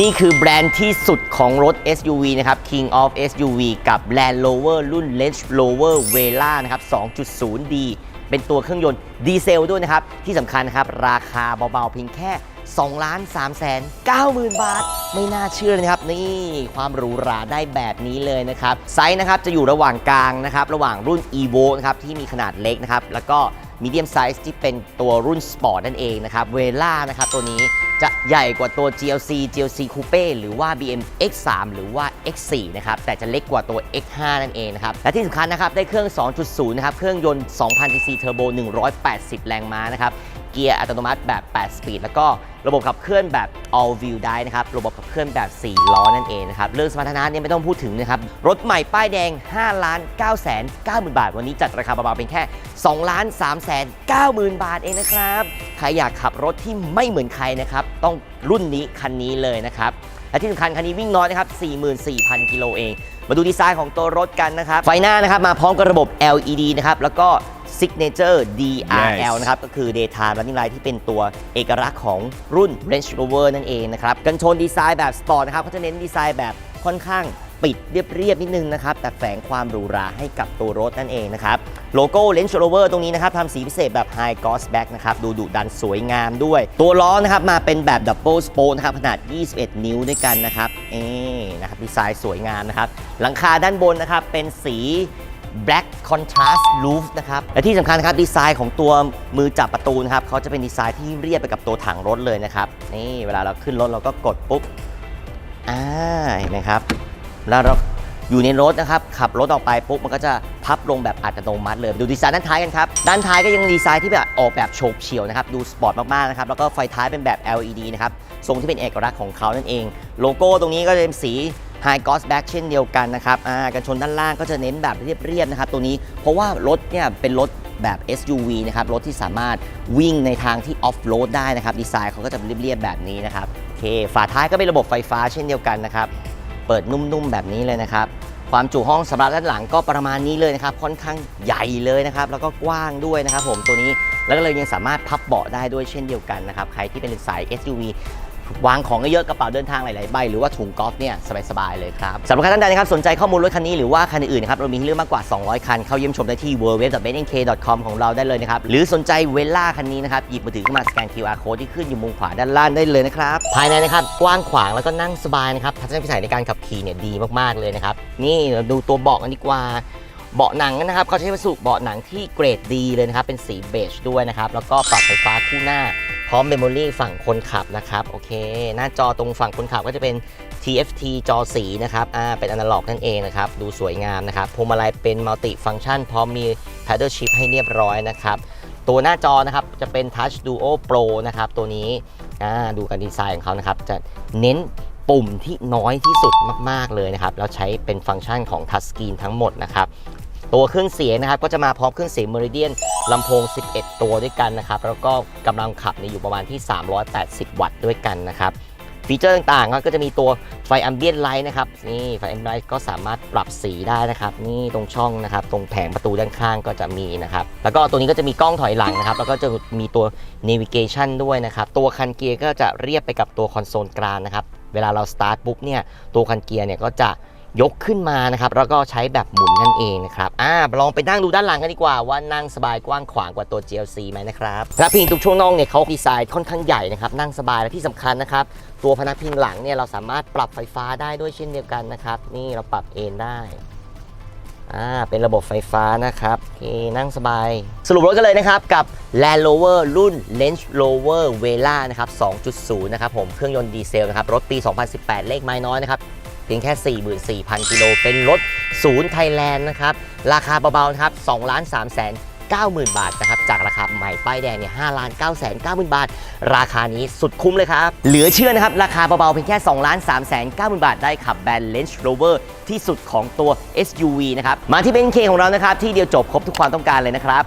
นี่คือแบรนด์ที่สุดของรถ SUV นะครับ King of SUV กับ Land Rover รุ่น Range Rover Vela นะครับ 2.0D เป็นตัวเครื่องยนต์ดีเซลด้วยนะครับ ที่สำคัญนะครับ ราคาเบาๆเพียงแค่2ล้าน3แสน9หมื่นบาท ไม่น่าเชื่อนะครับ นี่ความหรูหราได้แบบนี้เลยนะครับ ไซส์นะครับจะอยู่ระหว่างกลางนะครับ ระหว่างรุ่น Evo นะครับที่มีขนาดเล็กนะครับ แล้วก็ มีเดียมไซส์ที่เป็นตัวรุ่นสปอร์ตนั่นเองนะครับเวล่านะครับตัวนี้จะใหญ่กว่าตัว GLC GLC Coupe หรือว่า BM X3 หรือว่า X4 นะครับแต่จะเล็กกว่าตัว X5 นั่นเองนะครับและที่สำคัญนะครับได้เครื่อง 2.0 นะครับเครื่องยนต์ 2,000 cc เทอร์โบ 180 แรงม้านะครับ เกียร์อัตโนมัติแบบ 8 สปีด แล้วก็ระบบขับเคลื่อนแบบ all wheel drive นะครับ ระบบขับเคลื่อนแบบ 4 ล้อนั่นเองนะครับ เรื่องสมรรถนะเนี่ยไม่ต้องพูดถึงนะครับ รถใหม่ป้ายแดง 5 ล้าน9แสน9หมื่นบาท วันนี้จัดราคาเบาๆเป็นแค่ 2 ล้าน3แสน9หมื่นบาทเองนะครับ ใครอยากขับรถที่ไม่เหมือนใครนะครับ ต้องรุ่นนี้คันนี้เลยนะครับ และที่สำคัญคันนี้วิ่งน้อยนะครับ 44,000 กิโลเอง มาดูดีไซน์ของตัวรถกันนะครับ ไฟหน้านะครับมาพร้อมกับระบบ LED นะครับแล้วก็ Signature DRL Yes นะครับ ก็คือ Daytime Running Light ที่เป็นตัวเอกลักษณ์ของรุ่น Range Rover นั่นเองนะครับ กันชนดีไซน์แบบสปอร์ตนะครับเขาจะเน้นดีไซน์แบบค่อนข้าง ปิดเรียบๆนิดนึงนะครับแต่แฝงความหรูหราให้กับตัวรถนั่นเองนะครับโลโก้ Range Rover ตรงนี้นะครับทำสีพิเศษแบบ High Gloss Black นะครับดูดุดันสวยงามด้วย ตัวล้อนะครับมาเป็นแบบ Double Spoke นะครับขนาด 21 นิ้วด้วยกันนะครับเอ๊นะครับดีไซน์สวยงามนะครับหลังคาด้านบนนะครับเป็นสี Black Contrast Roof นะครับ และที่สำคัญครับดีไซน์ของตัวมือจับประตูนะครับเขาจะเป็นดีไซน์ที่เรียบไปกับตัวถังรถเลยนะครับ นี่เวลาเราขึ้นรถเราก็กดปุ๊บ อ่าเห็นไหมครับ แล้วเราอยู่ในรถนะครับ ขับรถออกไปปุ๊บมันก็จะพับลงแบบอัตโนมัติเลย ดูดีไซน์ด้านท้ายกันครับ ด้านท้ายก็ยังดีไซน์ที่แบบออกแบบโฉบเฉี่ยวนะครับ ดูสปอร์ตมากๆนะครับ แล้วก็ไฟท้ายเป็นแบบ LED นะครับ ทรงที่เป็นเอกลักษณ์ของเขานั่นเอง โลโก้ตรงนี้ก็จะเป็นสี High g o s Back เช่นเดียวกันนะครับกันชนด้านล่างก็จะเน้นแบบเรียบๆนะครับตัวนี้ เพราะว่ารถเนี่ยเป็นรถแบบ SUV นะครับ รถที่สามารถวิ่งในทางที่ออฟโรดได้นะครับ ดีไซน์เขาก็จะเรียบๆแบบนี้นะครับ โอเค ฝาท้ายก็เป็นระบบไฟฟ้าเช่นเดียวกันนะครับ เปิดนุ่มๆ แบบนี้เลยนะครับ ความจุห้องสำหรับด้านหลังก็ประมาณนี้เลยนะครับ ค่อนข้างใหญ่เลยนะครับ แล้วก็กว้างด้วยนะครับผมตัวนี้แล้วก็เลยยังสามารถพับเบาะได้ด้วยเช่นเดียวกันนะครับ ใครที่เป็นสาย SUV วางของเยอะๆกระเป๋าเดินทางหลายๆใบหรือว่าถุงกอล์ฟเนี่ยสบายๆเลยครับสำหรับใครท่านใดนะครับสนใจข้อมูลรถคันนี้หรือว่าคันอื่นนะครับเรามีให้เลือกมากกว่า 200 คัน เข้าเยี่ยมชมได้ที่ www.benk.com ของเราได้เลยนะครับหรือสนใจเวล่าคันนี้นะครับหยิบมือถือขึ้นมาสแกน QR code ที่ขึ้นอยู่มุมขวาด้านล่างได้เลยนะครับภายในนะครับกว้างขวางแล้วก็นั่งสบายนะครับทัศนวิสัยในการขับขี่เนี่ยดีมากๆเลยนะครับนี่เราดูตัวเบาะกันดีกว่าเบาะหนังนะครับเขาใช้วัสดุเบาะหนังที่เกรดดีเลยนะครับเป็นสีเบจด้วยนะครับแล้วก็ปรับไฟฟ้าคู่หน้า พร้อมเมมโมรี่ฝั่งคนขับนะครับโอเค หน้าจอตรงฝั่งคนขับก็จะเป็น TFT จอสีนะครับอ่าเป็นอนาล็อกนั่นเองนะครับ ดูสวยงามนะครับพวงมาลัยเป็นมัลติฟัง c t ชัน พร้อมมี Paddle Shift ให้เรียบร้อยนะครับตัวหน้าจอนะครับจะเป็น Touch Duo Pro นะครับตัวนี้อ่าดูการดีไซน์ของเขานะครับ จะเน้นปุ่มที่น้อยที่สุดมาก ๆ เลยนะครับ แล้วใช้เป็นฟังก์ชันของ Touch Screen ทั้งหมดนะครับ ตัวเครื่องเสียงนะครับก็จะมาพร้อมเครื่องเสียง Meridian ลำโพง 11 ตัวด้วยกันนะครับ แล้วก็กำลังขับเนี่ยอยู่ประมาณที่ 380 วัตต์ด้วยกันนะครับ ฟีเจอร์ต่างๆ ก็จะมีตัวไฟ Ambient Light นะครับ นี่ไฟ Ambient Light ก็สามารถปรับสีได้นะครับ นี่ตรงช่องนะครับ ตรงแผงประตูด้านข้างก็จะมีนะครับ แล้วก็ตัวนี้ก็จะมีกล้องถอยหลังนะครับ แล้วก็จะมีตัว Navigation ด้วยนะครับ ตัวคันเกียร์ก็จะเรียบไปกับตัวคอนโซลกลางนะครับ เวลาเราสตาร์ทปุ๊บเนี่ย ตัวคันเกียร์เนี่ยก็จะ ยกขึ้นมานะครับแล้วก็ใช้แบบหมุนนั่นเองนะครับอ่าลองไปนั่งดูด้านหลังกันดีกว่าว่านั่งสบายกว้างขวางกว่าตัว GLC ไหมนะครับพนักพิงทุกช่วงน่องเนี่ยเขาดีไซน์ค่อนข้างใหญ่นะครับนั่งสบายและที่สำคัญนะครับตัวพนักพิงหลังเนี่ยเราสามารถปรับไฟฟ้าได้ด้วยเช่นเดียวกันนะครับนี่เราปรับเอนได้อ่าเป็นระบบไฟฟ้านะครับโอเคนั่งสบาย สรุปรถกันเลยนะครับ กับ Land Rover รุ่น Range Rover Vela นะครับ 2.0 นะครับผมเครื่องยนต์ดีเซลนะครับ รถปี 2018 เลขไม้น้อยนะครับ เพียงแค่ 44,000 กิโล เป็นรถศูนย์ไทยแลนด์นะครับ ราคาเบาๆนะครับ2ล้าน3แสน90,000 บาทนะครับ จากราคาใหม่ป้ายแดงเนี่ย5ล้าน9แสน90,000 บาท ราคานี้สุดคุ้มเลยครับ เหลือเชื่อนะครับ ราคาเบาๆเพียงแค่2ล้าน3แสน90,000 บาท ได้ขับแบรนด์ Range Rover ที่สุดของตัว SUV นะครับ มาที่เบนเคของเรานะครับ ที่เดียวจบครบทุกความต้องการเลยนะครับ